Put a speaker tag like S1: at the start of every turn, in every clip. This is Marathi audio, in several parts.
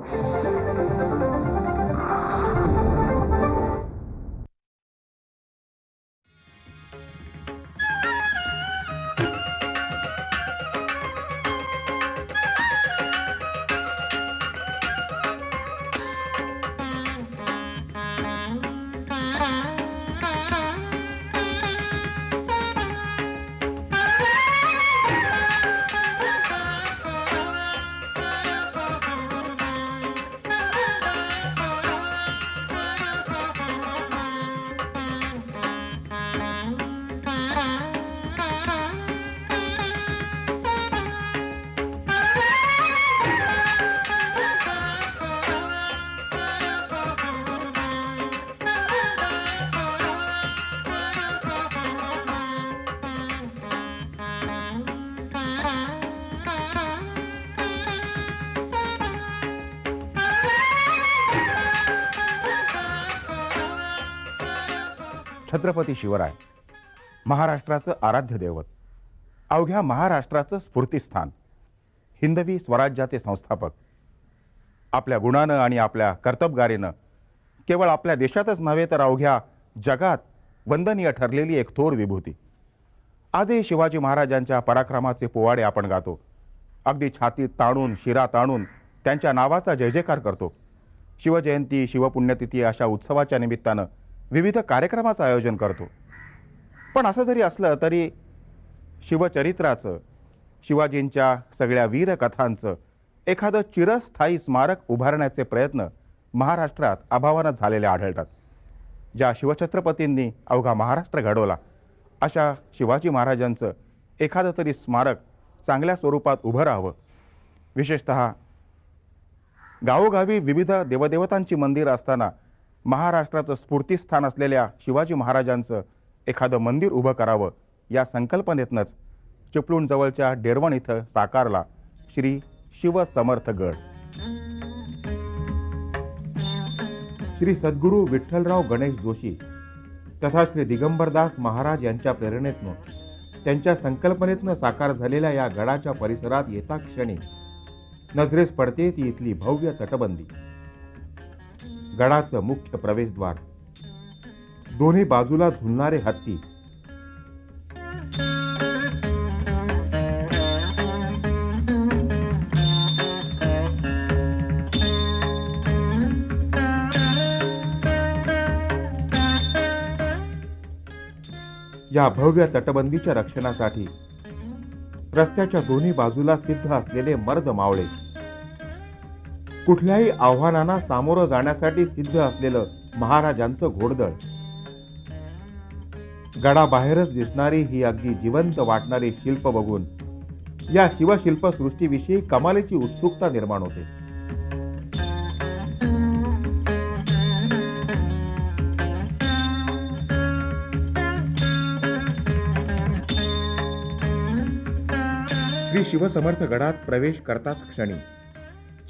S1: Thank you. छत्रपती शिवराय महाराष्ट्राचं आराध्य दैवत अवघ्या महाराष्ट्राचं स्फूर्तिस्थान हिंदवी स्वराज्याचे संस्थापक. आपल्या गुणानं आणि आपल्या कर्तबगारीनं केवळ आपल्या देशातच नव्हे तर अवघ्या जगात वंदनीय ठरलेली एक थोर विभूती. आजही शिवाजी महाराजांच्या पराक्रमाचे पोवाडे आपण गातो. अगदी छातीत ताणून शिरा ताणून त्यांच्या नावाचा जय जयकार करतो. शिवजयंती शिवपुण्यतिथी अशा उत्सवाच्या निमित्तानं विविध कार्यक्रमाचं आयोजन करतो. पण असं जरी असलं तरी शिवचरित्राचं शिवाजींच्या सगळ्या वीरकथांचं एखादं चिरस्थायी स्मारक उभारण्याचे प्रयत्न महाराष्ट्रात अभावानं झालेले आढळतात. ज्या शिवछत्रपतींनी अवघा महाराष्ट्र घडवला अशा शिवाजी महाराजांचं एखादं तरी स्मारक चांगल्या स्वरूपात उभं राहावं. विशेषत गावोगावी विविध देवदेवतांची मंदिरं असताना महाराष्ट्राचं स्फूर्तीस्थान असलेल्या शिवाजी महाराजांचं एखादं मंदिर उभं करावं या संकल्पनेतनंच चिपळूणजवळच्या डेरवण इथं साकारला श्री शिवसमर्थ गड. श्री सद्गुरू विठ्ठलराव गणेश जोशी तथा श्री दिगंबरदास महाराज यांच्या प्रेरणेतनं त्यांच्या संकल्पनेतनं साकार झालेल्या या गडाच्या परिसरात येता क्षणी नजरेस पडते ती इथली भव्य तटबंदी. गडाचं मुख्य प्रवेशद्वार. दोन्ही बाजूला झुलणारे हत्ती. या भव्य तटबंदीच्या रक्षणासाठी रस्त्याच्या दोन्ही बाजूला सिद्ध असलेले मर्द मावळे. कुठल्याही आव्हानांना सामोरं जाण्यासाठी सिद्ध असलेलं महाराजांचं घोडदळ. गडाबाहेरच दिसणारी ही अगदी जिवंत वाटणारी शिल्प बघून या शिवशिल्प सृष्टीविषयी कमालीची उत्सुकता निर्माण होते. श्री शिवसमर्थ गडात प्रवेश करताच क्षणी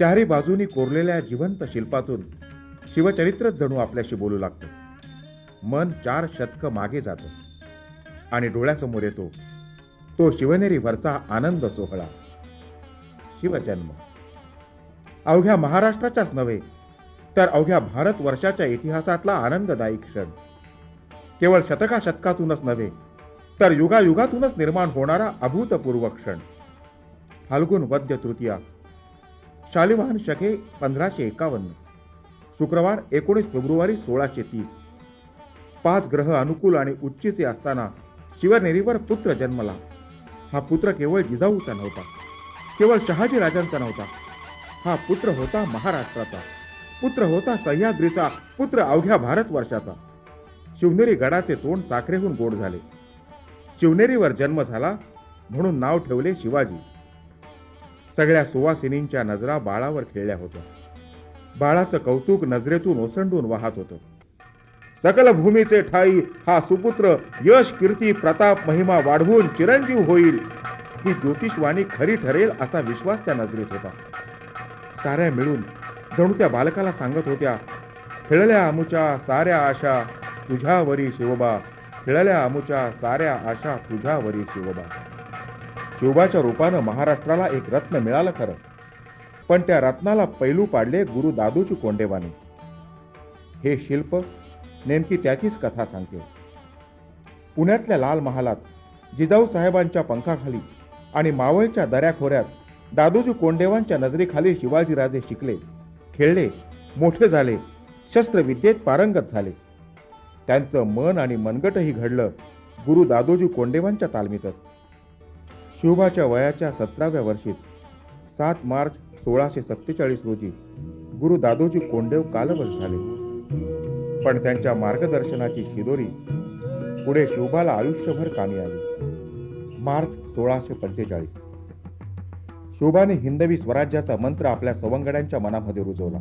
S1: चारी बाजूनी कोरलेल्या जिवंत शिल्पातून शिवचरित्रच जणू आपल्याशी बोलू लागतं. मन चार शतक मागे जातं. आणि डोळ्यासमोर येतो तो शिवनेरीवरचा आनंद सोहळा. शिवजन्म. अवघ्या महाराष्ट्राच्याच नव्हे तर अवघ्या भारत वर्षाच्या इतिहासातला आनंददायी क्षण. केवळ शतका शतकातूनच नव्हे तर युगायुगातूनच निर्माण होणारा अभूतपूर्व क्षण. फाल्गुन वद्य तृतीया. शालिवाहन शके पंधराशे एकावन्न. शुक्रवार एकोणीस फेब्रुवारी सोळाशे तीस. पाच ग्रह अनुकूल आणि उच्चीचे असताना शिवनेरीवर पुत्र जन्मला. हा पुत्र केवळ जिजाऊचा नव्हता केवळ शहाजी राजांचा नव्हता. हा पुत्र होता महाराष्ट्राचा. पुत्र होता सह्याद्रीचा पुत्र अवघ्या भारतवर्षाचा. शिवनेरी गडाचे तोंड साखरेहून गोड झाले. शिवनेरीवर जन्म झाला म्हणून नाव ठेवले शिवाजी. सगळ्या सुवासिनींच्या नजरा बाळावर खेळल्या होत्या. बाळाचं कौतुक नजरेतून ओसंडून वाहत होतं. सकल भूमीचे ठाई हा सुपुत्र यश कीर्ती प्रताप महिमा वाढवून चिरंजीव होईल ही ज्योतिषवाणी खरी ठरेल असा विश्वास त्या नजरेत होता. साऱ्या मिळून जणू त्या बालकाला सांगत होत्या खेळल्या आमुच्या साऱ्या आशा तुझ्यावरी शिवबा खेळल्या आमुच्या साऱ्या आशा तुझ्यावरी शिवबा. शिवबाच्या रूपानं महाराष्ट्राला एक रत्न मिळालं खरं. पण त्या रत्नाला पैलू पाडले गुरु दादूची कोंडेवाने. हे शिल्प नेमकी त्याचीच कथा सांगते. पुण्यातल्या लाल महालात जिजाऊ साहेबांच्या पंखाखाली आणि मावळच्या दऱ्याखोऱ्यात दादोजी कोंडेवांच्या नजरेखाली शिवाजीराजे शिकले खेळले मोठे झाले शस्त्रविद्येत पारंगत झाले. त्यांचं मन आणि मनगटही घडलं गुरु दादोजी कोंडेवांच्या तालमीतच. शिवबाच्या वयाच्या सतराव्या वर्षीच सात मार्च सोळाशे सत्तेचाळीस रोजी गुरु दादोजी कोंडेव कालवश झाले. पण त्यांच्या मार्गदर्शनाची शिदोरी पुढे शिवबाला आयुष्यभर कामी आली. मार्च सोळाशे पंचेचाळीस. शिवबाने हिंदवी स्वराज्याचा मंत्र आपल्या सवंगड्यांच्या मनामध्ये रुजवला.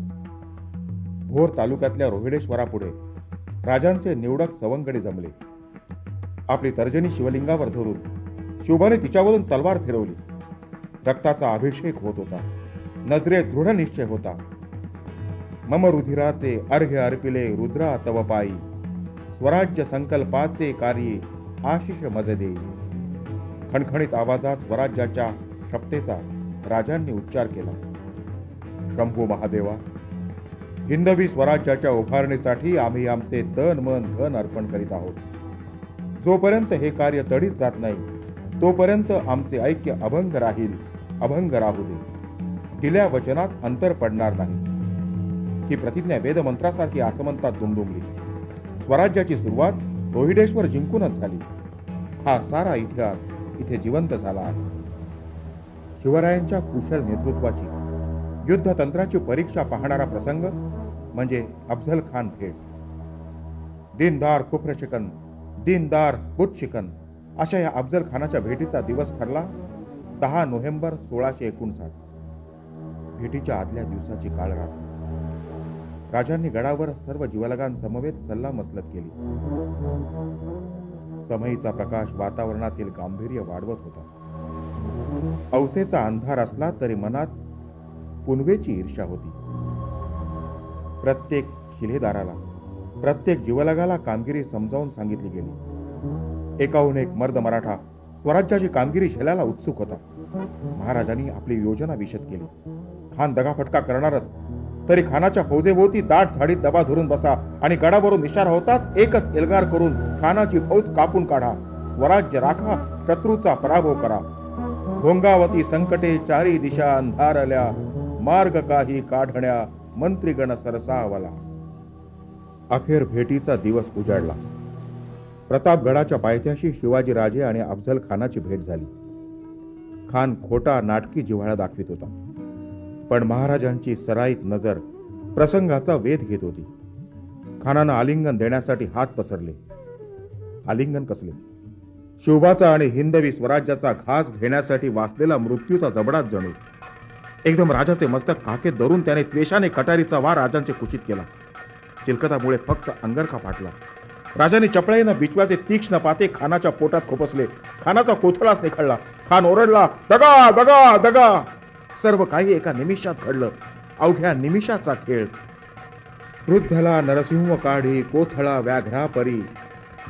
S1: भोर तालुक्यातल्या रोहिडेश्वरापुढे राजांचे निवडक सवंगडे जमले. आपली तर्जनी शिवलिंगावर धरून शिवबाने तिच्यावरून तलवार फिरवली. रक्ताचा अभिषेक होत होता. नजरे दृढ निश्चय होता. मम रुधिराचे अर्घ्य अर्पिले रुद्रा तवपाई स्वराज्य संकल्पाचे कार्ये आशिष मज देई खणखणीत आवाजात स्वराज्याच्या शपथेचा राजांनी उच्चार केला. शंभू महादेवा हिंदवी स्वराज्याच्या उभारणीसाठी आम्ही आमचे तन मन धन अर्पण करीत आहोत. जोपर्यंत हे कार्य तडीच जात नाही तोपर्यंत आमचे ऐक्य अभंग राहील अभंग राहू दे. दिल्या वचनात अंतर पडणार नाही. ही प्रतिज्ञा वेदमंत्रासारखी आसमंतात दुमदुमली. स्वराज्याची सुरुवात रोहिडेश्वर जिंकूनच झाली. हा सारा इतिहास इथे जिवंत झाला आहे. शिवरायांच्या कुशल नेतृत्वाची युद्धतंत्राची परीक्षा पाहणारा प्रसंग म्हणजे अफझल खान भेट. दिनदार कुफ्र शिकन दीनदार बुत शिकन अशा या अफजल खानाच्या भेटीचा दिवस ठरला. दहा नोव्हेंबर सोळाशे एकोणसाठ. भेटीच्या आदल्या दिवसाची काळ रात्र राजांनी गडावर सर्व जीवलगांसमवेत सल्ला मसलत केली. समयीचा प्रकाश वातावरणातील गांभीर्य वाढवत होता. औसेचा अंधार असला तरी मनात पुनवेची ईर्षा होती. प्रत्येक शिलेदाराला प्रत्येक जीवलगाला कामगिरी समजावून सांगितली गेली. एकाहून एक मर्द मराठा स्वराज्याची कामगिरी झेलायला उत्सुक होता. महाराजांनी आपली योजना विशद केली. खान दगाफटका करणारच. तरी खानाच्या फौजेभोवती दाट झाडीत दबा धरून बसा आणि गडावरून इशारा होताच एकच एल्गार करून खानाची फौज कापून काढा. स्वराज्य राखा शत्रूचा पराभव करा. भोंगावती संकटे चारी दिशा अंधारल्या. मार्ग काही काढण्या मंत्रीगण सरसावला. अखेर भेटीचा दिवस उजाडला. प्रतापगडाच्या पायथ्याशी शिवाजीराजे आणि अफझल खानाची भेट झाली. खान खोटा नाटकी जिव्हाळा दाखवित होता. पण महाराजांची सराईत नजर प्रसंगाचा वेध घेत होती. खानानं आलिंगन देण्यासाठी हात पसरले. आलिंगन कसले? शिवबाचा आणि हिंदवी स्वराज्याचा घास घेण्यासाठी वाचलेला मृत्यूचा जबडाच जणू. एकदम राजाचे मस्तक काकेत धरून त्याने त्वेषाने कटारीचा वार राजांचे कुशीत केला. चिलकतामुळे फक्त अंगरखा फाटला. राजाने चपळाईनं बिचव्याचे तीक्ष्ण पाते खानाच्या पोटात खोपसले. खानाचा कोथळाच निखळला. खान ओरडला दगा दगा दगा. सर्व काही एका निमिषात घडलं. अवघ्या निमिषाचा खेळ. वृद्धला नरसिंह काढी कोथळा व्याघ्रा परी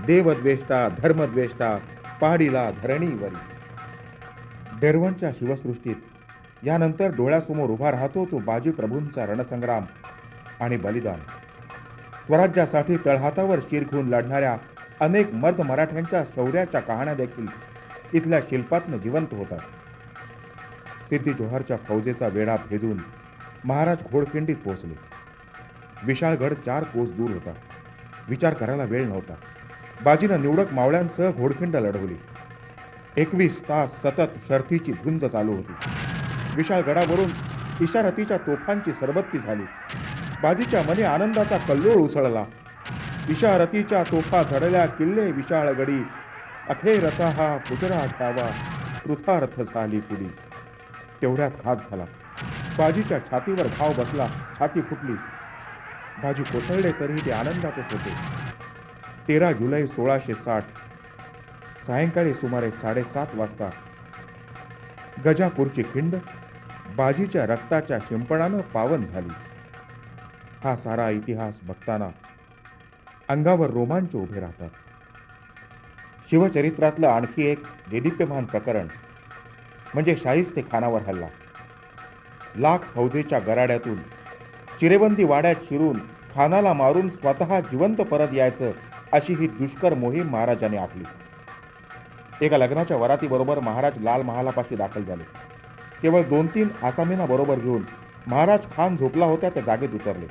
S1: देवद्वेष्टा धर्मद्वेष्टा पहाडीला धरणीवरी डेरवणच्या शिवसृष्टीत. यानंतर डोळ्यासमोर उभा राहतो तो बाजी प्रभूंचा रणसंग्राम आणि बलिदान. स्वराज्यासाठी तळहातावर शिरखून लढणाऱ्या अनेक मर्द मराठ्यांच्या शौर्याच्या कहाण्या देखील इथल्या शिल्पातनं जिवंत होतात. सिद्धी जोहरच्या फौजेचा वेढा भेदून महाराज घोडखिंडीत पोहोचले. विशाळगड चार कोस दूर होता. विचार करायला वेळ नव्हता. बाजीनं निवडक मावळ्यांसह घोडखिंड लढवली. एकवीस तास सतत शर्थीची झुंज चालू होती. विशाळगडावरून इशारतीच्या तोफांची सरबत्ती झाली. बाजीच्या मनी आनंदाचा कल्लोळ उसळला. इशारतीच्या तोफा झडल्या किल्ले विशाळ गडी. अखेरचा हा पुजरा डावा कृतार्थ झाली पुढी. तेवढ्यात घात झाला. बाजीच्या छातीवर घाव बसला छाती फुटली. बाजी कोसळले तरीही ते आनंदातच होते. तेरा जुलै सोळाशे साठ सायंकाळी सुमारे साडेसात वाजता गजापूरची खिंड बाजीच्या रक्ताच्या शिंपणानं पावन झाली. हा सारा इतिहास बघताना अंगावर रोमांच उभे राहतात. शिवचरित्रातलं आणखी एक देदीप्यमान प्रकरण म्हणजे शाहिस्ते खानावर हल्ला. लाख फौजेच्या गराड्यातून चिरेबंदी वाड्यात शिरून खानाला मारून स्वतः जिवंत परत यायचं अशी ही दुष्कर मोहीम महाराजाने आखली. एका लग्नाच्या वरातीबरोबर महाराज लाल महालापाशी दाखल झाले. केवळ दोन तीन आसामींना बरोबर घेऊन महाराज खान झोपला होता त्या जागेत उतरले.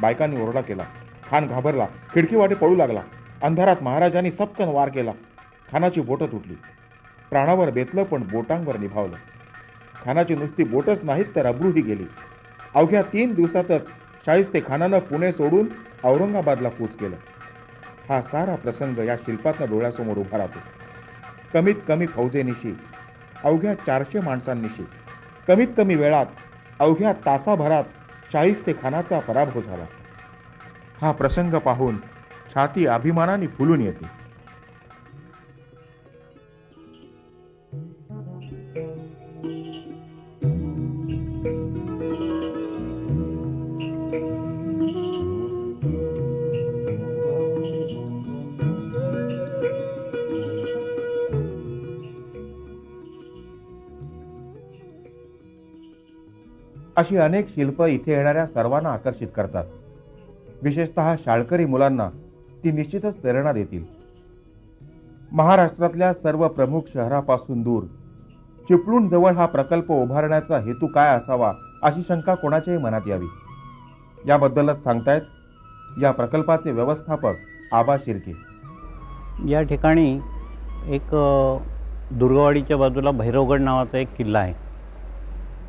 S1: बायकांनी ओरडा केला. खान घाबरला. खिडकीवाटे पळू लागला. अंधारात महाराजांनी सपकन वार केला. खानाची बोटं तुटली. प्राणावर बेतलं पण बोटांवर निभावलं. खानाची नुसती बोटच नाहीत तर अब्रूही गेली. अवघ्या तीन दिवसातच शाहिस्ते खानानं पुणे सोडून औरंगाबादला कूच केलं. हा सारा प्रसंग या शिल्पातनं डोळ्यासमोर उभा राहतो. कमीत कमी फौजेनिशी अवघ्या चारशे माणसांनिशी कमीत कमी वेळात अवघ्या तासाभरात शाहिस्ते खानाचा पराभव झाला. हा प्रसंग पाहून छाती अभिमानाने फुलून येते. अशी अनेक शिल्प इथे येणाऱ्या सर्वांना आकर्षित करतात. विशेषतः शाळकरी मुलांना ती निश्चितच प्रेरणा देतील. महाराष्ट्रातल्या सर्व प्रमुख शहरापासून दूर चिपळूण जवळ हा प्रकल्प उभारण्याचा हेतू काय असावा अशी शंका कोणाच्याही मनात यावी. याबद्दलच सांगतायत या प्रकल्पाचे व्यवस्थापक आबा शिर्के.
S2: या ठिकाणी एक दुर्गावाडीच्या बाजूला भैरवगड नावाचा एक किल्ला आहे.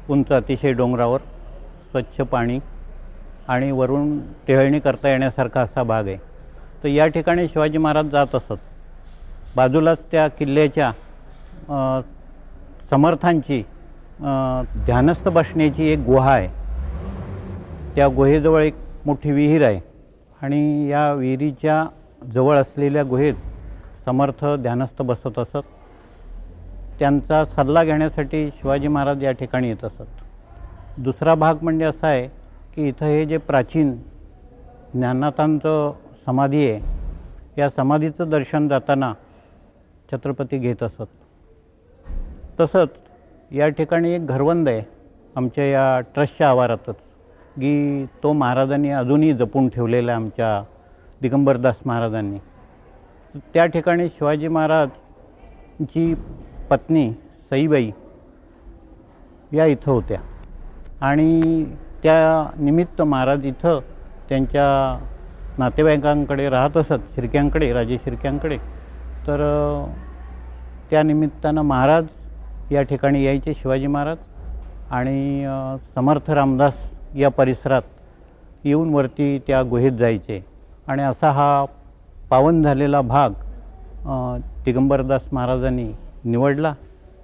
S2: उंच अतिशय डोंगरावर स्वच्छ पाणी आणि वरून टेहळणी करता येण्यासारखा असा भाग आहे. तर या ठिकाणी शिवाजी महाराज जात असत. बाजूलाच त्या किल्ल्याच्या समर्थांची ध्यानस्थ बसण्याची एक गुहा आहे. त्या गुहेजवळ एक मोठी विहीर आहे आणि या विहिरीच्या जवळ असलेल्या गुहेत समर्थ ध्यानस्थ बसत असत. त्यांचा सल्ला घेण्यासाठी शिवाजी महाराज या ठिकाणी येत असत. दुसरा भाग म्हणजे असा आहे की इथं हे जे प्राचीन ज्ञानातांचं समाधी आहे या समाधीचं दर्शन जाताना छत्रपती घेत असत. तसंच या ठिकाणी एक घरवंद आहे आमच्या या ट्रस्टच्या आवारातच की तो महाराजांनी अजूनही जपून ठेवलेला आहे आमच्या दिगंबरदास महाराजांनी. त्या ठिकाणी शिवाजी महाराज जी पत्नी सईबाई या इथं होत्या. आणि त्या निमित्त महाराज इथं त्यांच्या नातेवाईकांकडे राहत असत शिरक्यांकडे राजे शिरक्यांकडे. तर त्या निमित्तानं महाराज या ठिकाणी यायचे शिवाजी महाराज. आणि समर्थ रामदास या परिसरात येऊन वरती त्या गुहेत जायचे. आणि असा हा पावन झालेला भाग दिगंबरदास महाराजांनी निवडला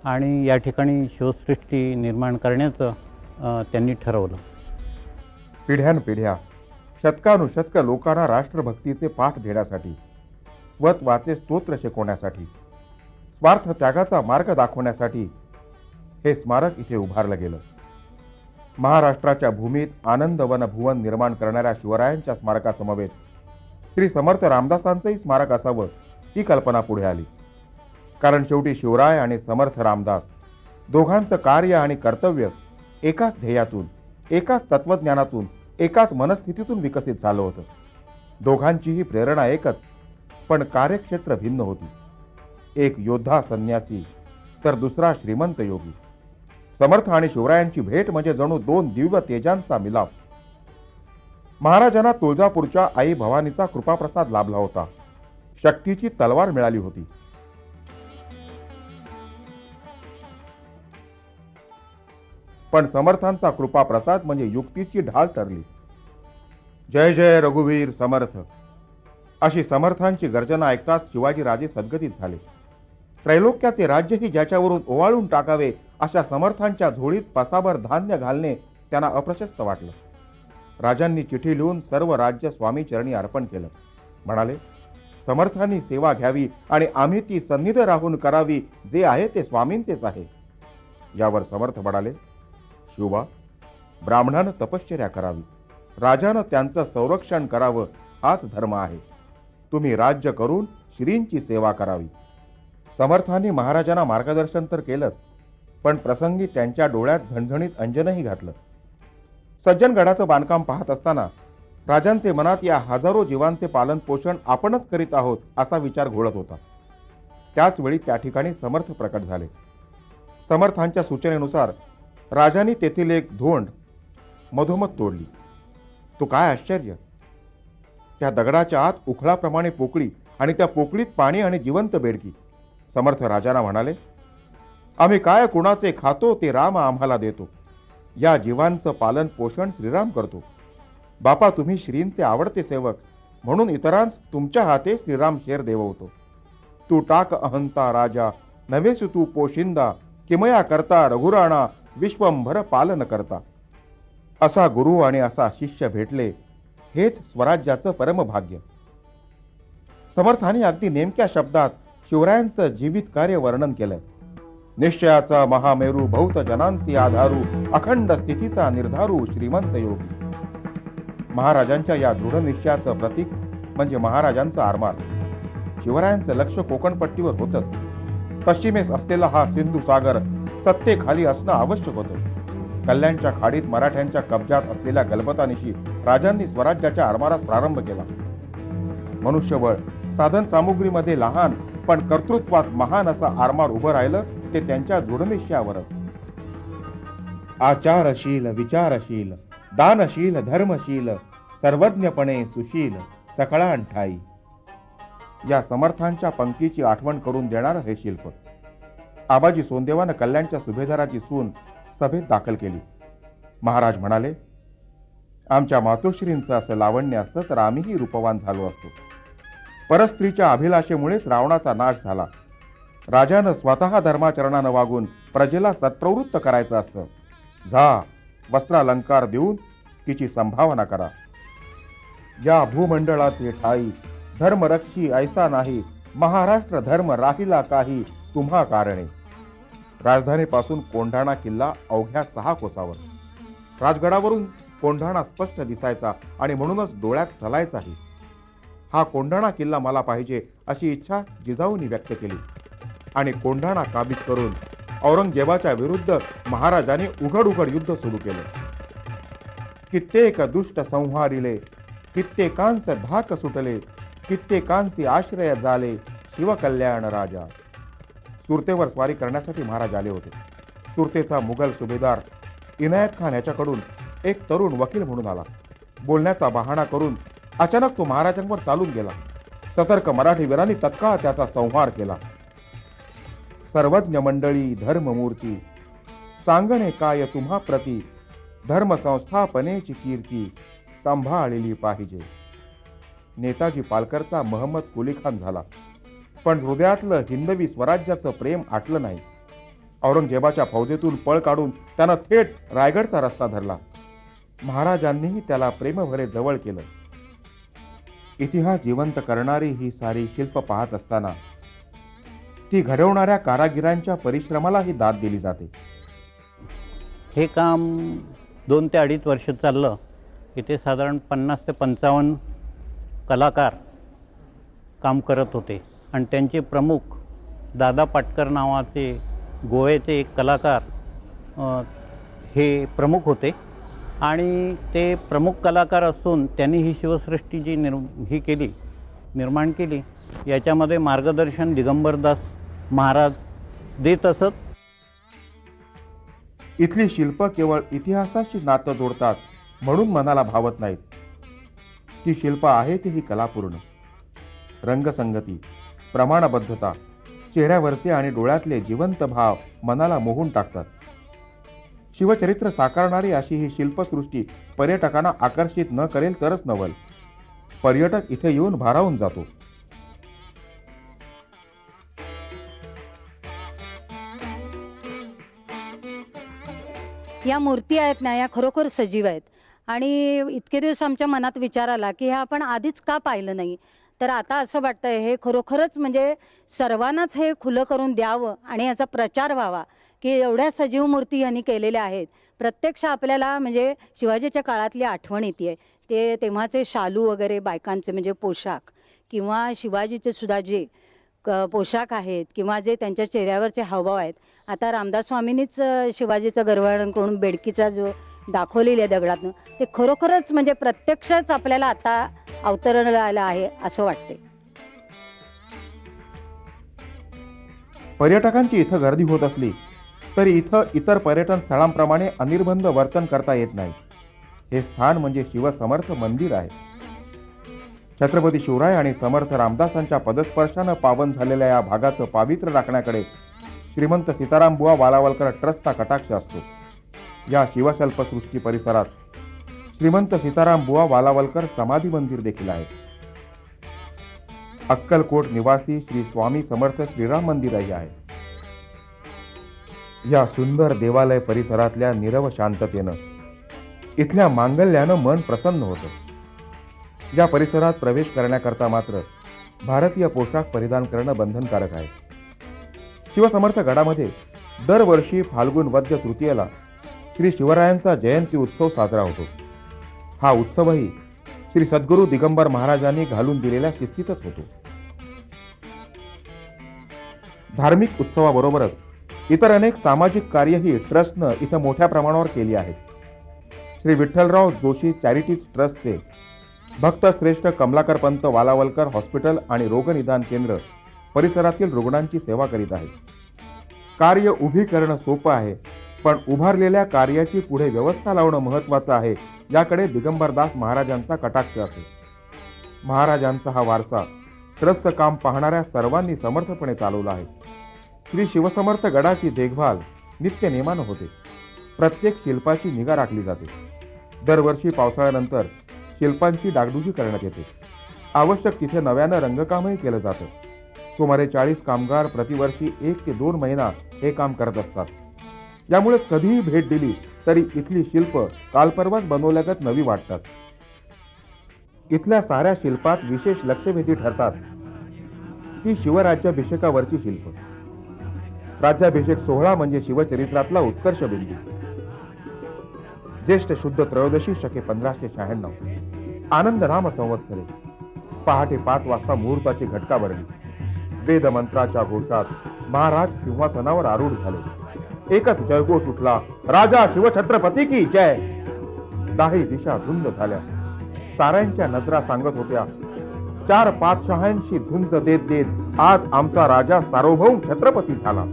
S2: आणि या ठिकाणी शिवसृष्टी निर्माण करण्याचं त्यांनी ठरवलं.
S1: पिढ्यानपिढ्या शतकानुशतक लोकांना राष्ट्रभक्तीचे पाठ देण्यासाठी स्वत्वाचे स्तोत्र शिकवण्यासाठी स्वार्थ त्यागाचा मार्ग दाखवण्यासाठी हे स्मारक इथे उभारलं गेलं. महाराष्ट्राच्या भूमीत आनंद वन भुवन निर्माण करणाऱ्या शिवरायांच्या स्मारकासमवेत श्री समर्थ रामदासांचंही स्मारक असावं ही कल्पना पुढे आली. कारण शेवटी शिवराय आणि समर्थ रामदास दोघांचं कार्य आणि कर्तव्य एकाच ध्येयातून एकाच तत्वज्ञानातून एकाच मनस्थितीतून विकसित झालं होतं. दोघांचीही प्रेरणा एकच पण कार्यक्षेत्र भिन्न होती. एक योद्धा संन्यासी तर दुसरा श्रीमंत योगी. समर्थ आणि शिवरायांची भेट म्हणजे जणू दोन दिव्य तेजांचा मिलाप महाराजांना तुळजापूरच्या आई भवानीचा कृपाप्रसाद लाभला होता. शक्तीची तलवार मिळाली होती. पण समर्थांचा कृपाप्रसाद म्हणजे युक्तीची ढाल ठरली. जय जय रघुवीर समर्थ. अशी समर्थांची गर्जना ऐकताच शिवाजीराजे सद्गतीत झाले. त्रैलोक्याचे राज्यही ज्याच्यावरून ओवाळून टाकावे अशा समर्थांच्या झोळीत पसाभर धान्य घालणे त्यांना अप्रशस्त वाटलं. राजांनी चिठी लिहून सर्व राज्य स्वामी चरणी अर्पण केलं. म्हणाले समर्थांनी सेवा घ्यावी आणि आम्ही ती सन्निध राहून करावी जे आहे ते स्वामींचेच आहे. यावर समर्थ म्हणाले शिवबा ब्राह्मणानं तपश्चर्या करावी. राजानं त्यांचं संरक्षण करावं हाच धर्म आहे. तुम्ही राज्य करून श्रींची सेवा करावी. समर्थांनी महाराजांना मार्गदर्शन तर केलंच पण प्रसंगी त्यांच्या डोळ्यात झणझणीत अंजनही घातलं. सज्जनगडाचं बांधकाम पाहत असताना राजांचे मनात या हजारो जीवांचे पालन पोषण आपणच करीत आहोत असा विचार घोळत होता. त्याचवेळी त्या ठिकाणी समर्थ प्रकट झाले. समर्थांच्या सूचनेनुसार राजांनी तेथील एक धोंड मधोमध तोडली. तो काय आश्चर्य? त्या दगडाच्या आत उखळाप्रमाणे पोकळी आणि त्या पोकळीत पाणी आणि जिवंत बेडकी समर्थ राजांना म्हणाले आम्ही काय कुणाचे खातो ते राम आम्हाला देतो. या जीवांचं पालन पोषण श्रीराम करतो. बापा तुम्ही श्रींचे आवडते सेवक म्हणून इतरांस तुमच्या हाते श्रीराम शेर देववतो. तू टाक अहंता राजा नव्हेस तू पोशिंदा किमया करता रघुराणा विश्वंभर पालन करता. असा गुरु आणि असा शिष्य भेटले हेच स्वराज्याचं परमभाग्य. समर्थाने अगदी नेमक्या शब्दात शिवरायांचं जीवित कार्य वर्णन केलंय निश्चयाचा महामेरू भौत जनांसी आधारू अखंड स्थितीचा निर्धारू श्रीमंत योगी. महाराजांच्या या दृढ निश्चयाचं प्रतीक म्हणजे महाराजांचा आरमार. शिवरायांचं लक्ष कोकणपट्टीवर होतच. पश्चिमेस असलेला हा सिंधू सागर सत्तेखाली असणं आवश्यक होतं. कल्याणच्या खाडीत मराठ्यांच्या कब्जात असलेल्या गलबतानिशी राजांनी स्वराज्याच्या आरमारास प्रारंभ केला. मनुष्यबळ साधन सामुग्रीमध्ये लहान पण कर्तृत्वात महान असा आरमार उभं राहिलं ते त्यांच्या दृढनिश्चयावरच. आचारशील विचारशील दानशील धर्मशील सर्वज्ञपणे सुशील सकळान ठाई या समर्थांच्या पंक्तीची आठवण करून देणार हे शिल्प. आबाजी सोनदेवानं कल्याणच्या सुभेदाराची सून सभेत दाखल केली. महाराज म्हणाले आमच्या मातोश्रींचं असं लावण्य असतं तर आम्हीही रूपवान झालो असतो. परस्त्रीच्या अभिलाषेमुळेच रावणाचा नाश झाला. राजानं स्वतः धर्माचरणानं वागून प्रजेला सत्प्रवृत्त करायचं असतं. झा वस्त्रालंकार देऊन तिची संभावना करा. या भूमंडळाचे ठाई धर्मरक्षी ऐसा नाही महाराष्ट्र धर्म राहिला काही तुम्हा कारणे. राजधानीपासून कोंढाणा किल्ला अवघ्या सहा कोसावर. राजगडावरून कोंढाणा स्पष्ट दिसायचा आणि म्हणूनच डोळ्यात सलायचाही. हा कोंढाणा किल्ला मला पाहिजे अशी इच्छा जिजाऊनी व्यक्त केली. आणि कोंढाणा काबीज करून औरंगजेबाच्या विरुद्ध महाराजांनी उघड उघड युद्ध सुरू केले. कित्येक दुष्ट संहारिले कित्येकांस धाक सुटले कित्येकांसी आश्रय झाले शिवकल्याण राजा. सुरतेवर स्वारी करण्यासाठी महाराज आले होते. सुरतेचा मुघल सुभेदार इनायत खान याच्याकडून एक तरुण वकील म्हणून आला. बोलण्याचा बहाणा करून अचानक तो महाराजांवर चालून गेला. सतर्क मराठी वीरांनी तत्काळ त्याचा संहार केला. सर्वज्ञ मंडळी धर्ममूर्ती सांगणे काय तुम्हा प्रती? धर्म संस्थापनेची कीर्ती सांभाळलेली पाहिजे. नेताजी पालकरचा महम्मद कुलीखान झाला. पण हृदयातलं हिंदवी स्वराज्याचं प्रेम आटलं नाही. औरंगजेबाच्या फौजेतून पळ काढून त्यानं थेट रायगडचा रस्ता धरला. महाराजांनीही त्याला प्रेमभरे जवळ केलं. इतिहास जिवंत करणारी ही सारी शिल्प पाहत असताना ती घडवणाऱ्या कारागिरांच्या परिश्रमालाही दाद दिली जाते.
S2: हे काम दोन ते अडीच वर्ष चाललं. इथे साधारण पन्नास ते पंचावन्न कलाकार काम करत होते. आणि त्यांचे प्रमुख दादा पाटकर नावाचे गोव्याचे एक कलाकार हे प्रमुख होते. आणि ते प्रमुख कलाकार असून त्यांनी ही शिवसृष्टी जी निर् ही केली निर्माण केली याच्यामध्ये मार्गदर्शन दिगंबरदास महाराज देत असत.
S1: इथली शिल्प केवळ इतिहासाशी नातं जोडतात म्हणून मनाला भावत नाहीत. ती शिल्प आहेत ही कलापूर्ण. रंगसंगती. प्रमाणबद्धता. चेहऱ्यावरचे आणि डोळ्यातले जिवंत भाव मनाला मोहून टाकतात. शिवचरित्र साकारणारी अशी ही शिल्पसृष्टी पर्यटकांना आकर्षित न करेल तरच नवल. पर्यटक इथे येऊन भारावून जातो.
S3: या मूर्ती आहेत ना या खरोखर सजीव आहेत. आणि इतके दिवस आमच्या मनात विचार आला की हे आपण आधीच का पाहिलं नाही? तर आता असं वाटतंय हे खरोखरच म्हणजे सर्वांनाच हे खुलं करून द्यावं आणि याचा प्रचार व्हावा की एवढ्या सजीव मूर्ती यांनी केलेल्या आहेत. प्रत्यक्ष आपल्याला म्हणजे शिवाजीच्या काळातली आठवण येते ते तेव्हाचे शालू वगैरे बायकांचे म्हणजे पोशाख किंवा शिवाजीचे सुद्धा जे क पोशाख आहेत किंवा जे त्यांच्या चेहऱ्यावरचे हावभाव आहेत. आता रामदास स्वामींनीच शिवाजीचं गर्वहरण करून बेडकीचा जो दाखवलेली आहे दगडातनं. ते खरोखरच म्हणजे प्रत्यक्षच आपल्याला आता अवतरण आलं आहे असं वाटते
S1: पर्यटकांची इथं गर्दी होत असली तरी इथं इतर पर्यटन स्थळांप्रमाणे अनिर्बंध वर्तन करता येत नाही. हे स्थान म्हणजे शिवसमर्थ मंदिर आहे. छत्रपती शिवराय आणि समर्थ रामदासांच्या पदस्पर्शानं पावन झालेल्या या भागाचं पावित्र्य राखण्याकडे श्रीमंत सीताराम बुवा वालावलकर ट्रस्टचा कटाक्ष असतो. या शिवशल्पसृष्टी परिसरात श्रीमंत सीताराम बुवा वालावलकर समाधी मंदिर देखील आहे. अक्कलकोट निवासी श्री स्वामी समर्थ श्रीराम मंदिरही आहे. या सुंदर देवालय परिसरातल्या निरव शांततेनं इथल्या मांगल्यानं मन प्रसन्न होतं. या परिसरात प्रवेश करण्याकरता मात्र भारतीय पोशाख परिधान करणं बंधनकारक आहे. शिवसमर्थ गडामध्ये दरवर्षी फाल्गुन वद्य तृतीयेला श्री शिवरायांचा जयंती उत्सव साजरा होतो. हा उत्सवही श्री सद्गुरू दिगंबर महाराजांनी घालून दिलेल्या शिस्तीतच होतो. धार्मिक उत्सवाबरोबरच इतर अनेक सामाजिक कार्यही ट्रस्टनं इथं मोठ्या प्रमाणावर केली आहेत. श्री विठ्ठलराव जोशी चॅरिटीज ट्रस्टचे भक्त श्रेष्ठ कमलाकर पंत वालावलकर हॉस्पिटल आणि रोगनिदान केंद्र परिसरातील रुग्णांची सेवा करीत आहे कार्य उभी करणं सोपं आहे पण उभारलेल्या कार्याची पुढे व्यवस्था लावणं महत्वाचं आहे याकडे दिगंबरदास महाराजांचा कटाक्ष असे महाराजांचा हा वारसा त्रस्त काम पाहणाऱ्या सर्वांनी समर्थपणे चालवला आहे. श्री शिवसमर्थ गडाची देखभाल नित्य नेमानं होते. प्रत्येक शिल्पाची निगा राखली जाते. दरवर्षी पावसाळ्यानंतर शिल्पांची डागडुजी करण्यात येते. आवश्यक तिथे नव्यानं रंगकामही केलं जातं. सुमारे चाळीस कामगार प्रतिवर्षी एक ते दोन महिना हे काम करत असतात. त्यामुळे कधीही भेट दिली तरी इथली शिल्प कालपरवाच बनवल्यागत नवी वाटतात. इथल्या साऱ्या शिल्पात विशेष लक्षवेधी ठरतात. ती शिवराज्याभिषेकावरची शिल्प. राज्याभिषेक सोहळा म्हणजे शिवचरित्रातला उत्कर्ष बिंदू. ज्येष्ठ शुद्ध त्रयोदशी शके पंधराशे शहाण्णव. आनंद राम संवत्सरे. पहाटे पाच वाजता मुहूर्ताची घटका भरली वेदमंत्राच्या घोषात महाराज सिंहासनावर आरूढ झाले. एकच जयघोष उठला. राजा शिवछत्रपती की जय? दाही दिशा धुंद झाल्या. साऱ्यांच्या नजरा सांगत होत्या चार पाचशहांशी झुंज देत देत आज आमचा राजा सार्वभौम छत्रपती झाला.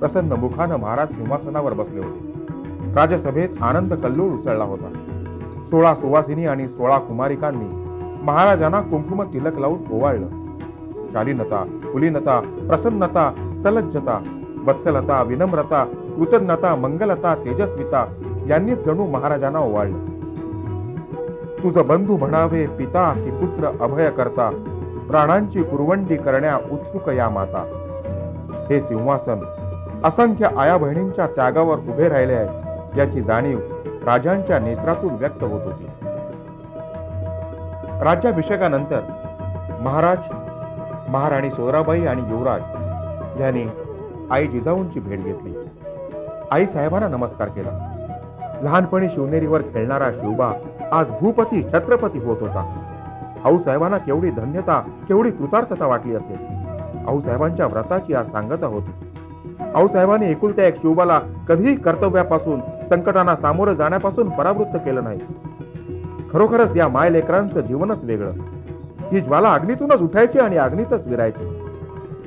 S1: प्रसन्न मुखानं महाराज सिंहासनावर बसले होते. राजसभेत आनंद कल्लोळ उसळला होता. सोळा सुवासिनी आणि सोळा कुमारिकांनी महाराजांना कुंकुम तिलक लावून ओवाळलं. शालीनता कुलीनता प्रसन्नता सलज्जता वत्सलता विनम्रता कृतज्ञता मंगलता तेजस्विता यांनी जणू महाराजांना ओवाळलं. तुझ बंधू म्हणावे पिता की पुत्र अभय करता प्राणांची कुरवंडी करण्या उत्सुक या माता. हे सिंहासन असंख्य आया बहिणींच्या त्यागावर उभे राहिले आहे याची जाणीव राजांच्या नेत्रातून व्यक्त होत होती. राज्याभिषेकानंतर महाराज महाराणी सोयराबाई आणि युवराज यांनी आई जिजाऊंची भेट घेतली. आई साहेबांना नमस्कार केला. लहानपणी शिवनेरीवर खेळणारा शिवबा आज भूपती छत्रपती होत होता. आऊ साहेबांना केवढी धन्यता केवढी कृतार्थता वाटली असेल. आऊ साहेबांच्या व्रताची आज सांगता होती. आऊसाहेबांनी एकुलत्या एक शिवबाला कधीही कर्तव्यापासून संकटांना सामोरं जाण्यापासून परावृत्त केलं नाही. खरोखरच या माय लेकरांचं जीवनच वेगळं. ही ज्वाला अग्नीतूनच उठायची आणि अग्नीतच विरायची.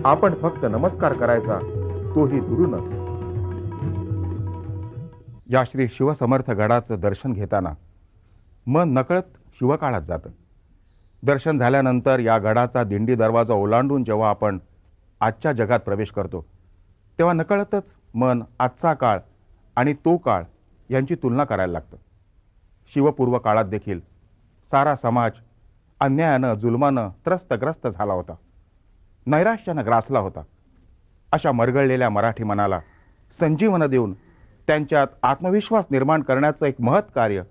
S1: आपण फक्त नमस्कार करायचा. तोही दुरूनच या श्री शिवसमर्थ गडाचं दर्शन घेताना मन नकळत शिवकाळात जातं. दर्शन झाल्यानंतर या गडाचा दिंडी दरवाजा ओलांडून जेव्हा आपण आजच्या जगात प्रवेश करतो तेव्हा नकळतच मन आजचा काळ आणि तो काळ यांची तुलना करायला लागतं. शिवपूर्व काळात देखील सारा समाज अन्यायानं जुलमानं त्रस्तग्रस्त झाला होता. नैराश्यानं ग्रासला होता. अशा मरगळलेल्या मराठी मनाला संजीवनं देऊन त्यांच्यात आत्मविश्वास निर्माण करण्याचं एक महत् कार्य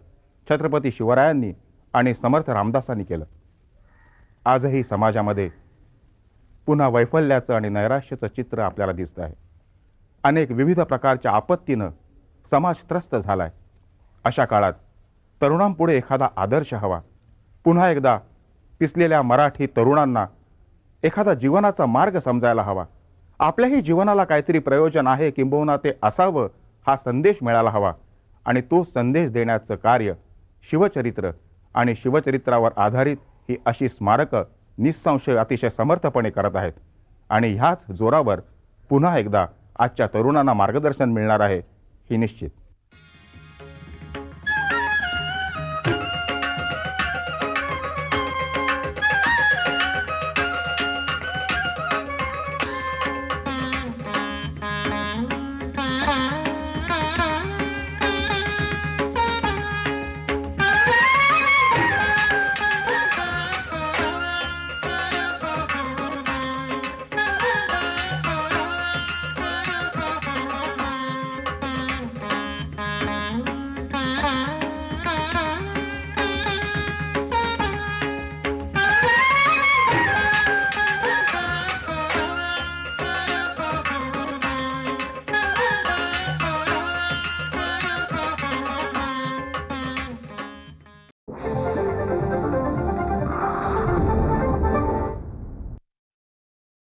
S1: छत्रपती शिवरायांनी आणि समर्थ रामदासांनी केलं. आजही समाजामध्ये पुन्हा वैफल्याचं आणि नैराश्याचं चित्र आपल्याला दिसतं आहे. अनेक विविध प्रकारच्या आपत्तीनं समाज त्रस्त झाला आहे अशा काळात तरुणांपुढे एखादा आदर्श हवा. पुन्हा एकदा पिसलेल्या मराठी तरुणांना एखादा जीवनाचा मार्ग समजायला हवा. आपल्याही जीवनाला काहीतरी प्रयोजन आहे किंबहुना ते असावं हा संदेश मिळायला हवा. आणि तो संदेश देण्याचं कार्य शिवचरित्र आणि शिवचरित्रावर आधारित ही अशी स्मारकं निःसंशय अतिशय समर्थपणे करत आहेत. आणि ह्याच जोरावर पुन्हा एकदा आजच्या तरुणांना मार्गदर्शन मिळणार आहे ही निश्चित.